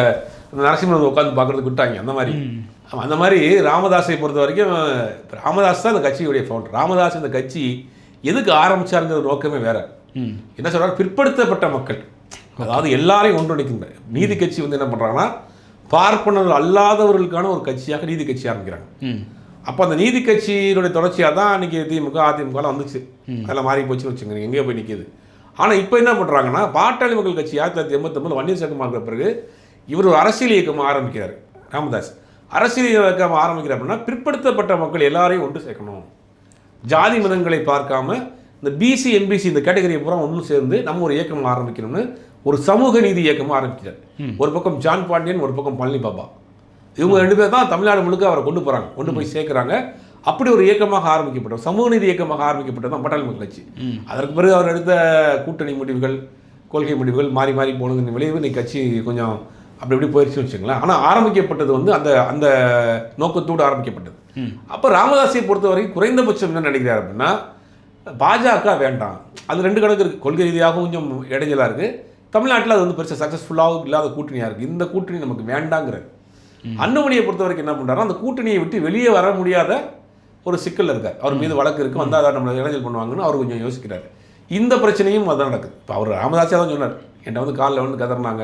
அந்த நரசிம்மன் உட்காந்து பார்க்கறதுக்கு விட்டாங்க அந்த மாதிரி. அந்த மாதிரி ராமதாஸை பொறுத்த வரைக்கும் ராமதாஸ் தான் இந்த கட்சியுடைய ஃபவுண்டர் ராமதாஸ் இந்த கட்சி எதுக்கு ஆரம்பிச்சாருங்கிற நோக்கமே வேற. என்ன சொல்றாரு? பிற்படுத்தப்பட்ட மக்கள். அதாவது எல்லாரையும் ஒன்றிணைக்கின்ற. நீதி கட்சி வந்து என்ன பண்றாங்கன்னா பார்ப்பனர் அல்லாதவர்களுக்கான ஒரு கட்சியாக நீதி கட்சி ஆரம்பிக்கிறாங்க. அப்போ அந்த நீதி கட்சியினுடைய தொடர்ச்சியாக தான் அன்றைக்கி திமுக அதிமுகலாம் வந்துச்சு. அதெல்லாம் மாறி போச்சுன்னு வச்சுங்க எங்கேயோ போய் நிற்கிது ஆனால் இப்போ என்ன பண்ணுறாங்கன்னா பாட்டாளி மக்கள் கட்சி ஆயிரத்தி தொள்ளாயிரத்தி எண்பத்தொம்பது வன்னியர் சங்கமாக இருக்கிற பிறகு இவர் ஒரு அரசியல் இயக்கம் ஆரம்பிக்கிறார் ராமதாஸ். அரசியல் இயக்கம் ஆரம்பிக்கிறார் அப்படின்னா பிற்படுத்தப்பட்ட மக்கள் எல்லாரையும் ஒன்று சேர்க்கணும். ஜாதி மதங்களை பார்க்காம இந்த பிசி எம்பிசி இந்த கேட்டகரியை பூரா ஒன்று சேர்ந்து நம்ம ஒரு இயக்கம் ஆரம்பிக்கணும்னு ஒரு சமூக நீதி இயக்கம் ஆரம்பிக்கிறார். ஒரு பக்கம் ஜான் பாண்டியன் ஒரு பக்கம் பழனி பாபா. இவங்க ரெண்டு பேர் தான் தமிழ்நாடு முழுக்க அவரை கொண்டு போகிறாங்க கொண்டு போய் சேர்க்குறாங்க. அப்படி ஒரு இயக்கமாக ஆரம்பிக்கப்பட்ட சமூக நீதி இயக்கமாக ஆரம்பிக்கப்பட்டது தான் பட்டாளி மக்கள் கட்சி. அதற்கு பிறகு அவர் எடுத்த கூட்டணி முடிவுகள் கொள்கை முடிவுகள் மாறி மாறி போனது விளைவு. இன்னைக்கு கட்சி கொஞ்சம் அப்படி இப்படி போயிடுச்சுன்னு வச்சுங்களேன் ஆனால் ஆரம்பிக்கப்பட்டது வந்து அந்த அந்த நோக்கத்தோடு ஆரம்பிக்கப்பட்டது. அப்போ ராமதாஸை பொறுத்த வரைக்கும் குறைந்தபட்சம் என்ன நினைக்கிறார் அப்படின்னா பாஜக வேண்டாம். அது ரெண்டு கணக்கு இருக்குது கொள்கை ரீதியாகவும் கொஞ்சம் இடைஞ்சலாக இருக்குது தமிழ்நாட்டில் அது வந்து பெருசாக சக்ஸஸ்ஃபுல்லாகவும் இல்லாத கூட்டணியாக இருக்குது இந்த கூட்டணி நமக்கு வேண்டாங்கிறார். அன்புமணியை பொறுத்த வரைக்கும் என்ன பண்ணுறாரு அந்த கூட்டணியை விட்டு வெளியே வர முடியாத ஒரு சிக்கல் இருக்கார். அவர் மீது வழக்கு இருக்கு. வந்தால் அதை நம்மளை இடைஞ்சல் பண்ணுவாங்கன்னு அவர் கொஞ்சம் யோசிக்கிறார். இந்த பிரச்சனையும் அதான் நடக்குது. இப்போ அவர் ராமதாஸே தான் சொன்னார். என்கிட்ட வந்து காலில் வந்து கதறினாங்க.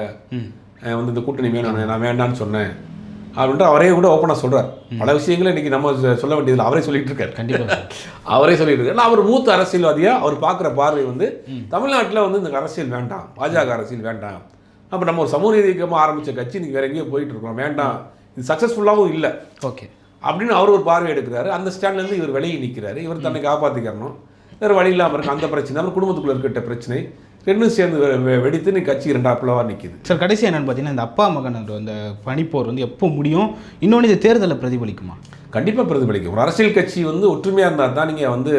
வந்து இந்த கூட்டணி வேணும் நான் வேண்டான்னு சொன்னேன். அப்படின்ட்டு அவரே கூட ஓப்பனாக சொல்றார். பல விஷயங்களை இன்னைக்கு நம்ம சொல்ல வேண்டியதில்லை. அவரே சொல்லிட்டு இருக்காரு. கண்டிப்பாக அவரே சொல்லிட்டு இருக்காரு. அவர் மூத்த அரசியல்வாதியா? அவர் பார்க்குற பார்வை வந்து தமிழ்நாட்டில் வந்து இந்த அரசியல் வேண்டாம். பாஜக அரசியல் வேண்டாம். அப்போ நம்ம ஒரு சமூக நீதி இயக்கமாக ஆரம்பிச்ச கட்சி இன்னைக்கு வேற எங்கேயோ போயிட்டு இருக்கோம். வேண்டாம். இது சக்ஸஸ்ஃபுல்லாகவும் இல்லை. ஓகே. அப்படின்னு அவர் ஒரு பார்வை எடுக்கிறாரு. அந்த ஸ்டாண்ட்லேருந்து இவர் விலகி நிற்கிறாரு இவர் தன்னை காப்பாற்றிக்கிறணும் வேறு வழி இல்லாமல் இருக்கு. அந்த பிரச்சனை. அவர் குடும்பத்துக்குள்ள இருக்கிட்ட பிரச்சனை. ரெண்டும் சேர்ந்து வெடித்து நீ கட்சி ரெண்டா பிளவாக நிற்கிது சார் கடைசி என்னன்னு பார்த்தீங்கன்னா இந்த அப்பா மகன் அந்த பனிப்போர் வந்து எப்போ முடியும்? இன்னொன்று இது தேர்தலில் பிரதிபலிக்குமா? கண்டிப்பாக பிரதிபலிக்கும். ஒரு அரசியல் கட்சி வந்து ஒற்றுமையாக இருந்தால் தான் நீங்கள் வந்து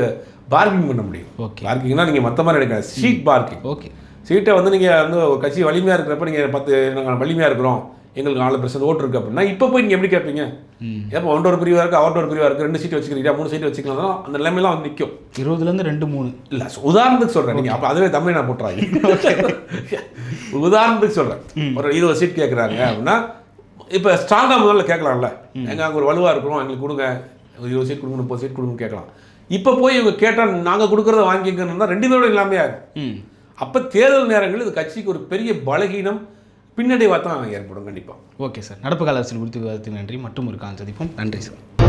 பார்க்கிங் பண்ண முடியும். ஓகே. பார்க்கிங்னா நீங்கள் மற்ற மாதிரி எடுக்க சீட் பார்க்கிங் ஓகே. சீட்டை வந்து நீங்கள் வந்து ஒரு கட்சி வலிமையாக இருக்கிறப்ப நீங்கள் பத்து நாங்கள் வலிமையாக இருக்கிறோம். எங்களுக்கு நாலு பர்சன்ட் ஓட்டு இருக்கு அப்படின்னா இப்போ போய் நீங்கள் எப்படி கேட்பீங்க ஏப்போ ஒன்றரை ஒரு பிரிவாக இருக்குது அவர்கிட்ட ஒரு பிரிவாக இருக்குது ரெண்டு சீட் வச்சுக்கிறீங்க மூணு சீட் வச்சுக்கலாம் அந்த நிலைமையெல்லாம் வந்து நிற்கும் இருபதுலேருந்து ரெண்டு மூணு. இல்லை உதாரணத்துக்கு சொல்கிறேன் நீங்கள் அப்போ அதுவே தமிழ் நான் போட்டுறாங்க உதாரணத்துக்கு சொல்கிறேன் ஒரு இருபது சீட் கேட்குறாங்க அப்படின்னா இப்போ ஸ்ட்ராங்காக முதல்ல கேட்கலாம்ல எங்க அங்கே ஒரு வலுவாக இருக்கிறோம் எங்களுக்கு கொடுங்க. ஒரு இருபது சீட் கொடுங்க முப்பது சீட் கொடுங்க கேட்கலாம். இப்போ போய் இவங்க கேட்டால் நாங்கள் கொடுக்குறத வாங்கிக்கணும்னா ரெண்டு பேரோட இல்லாமையா இருக்கும் ம். அப்போ தேர்தல் நேரங்களில் இது கட்சிக்கு ஒரு பெரிய பலகீனம் பின்னடைவாக தான் ஏற்படும் கண்டிப்பாக ஓகே சார். நடப்பு கால அரசியல் குறித்து விவாதத்துக்கு நன்றி. மற்றும் ஒரு கால் சந்திப்போம். நன்றி சார்.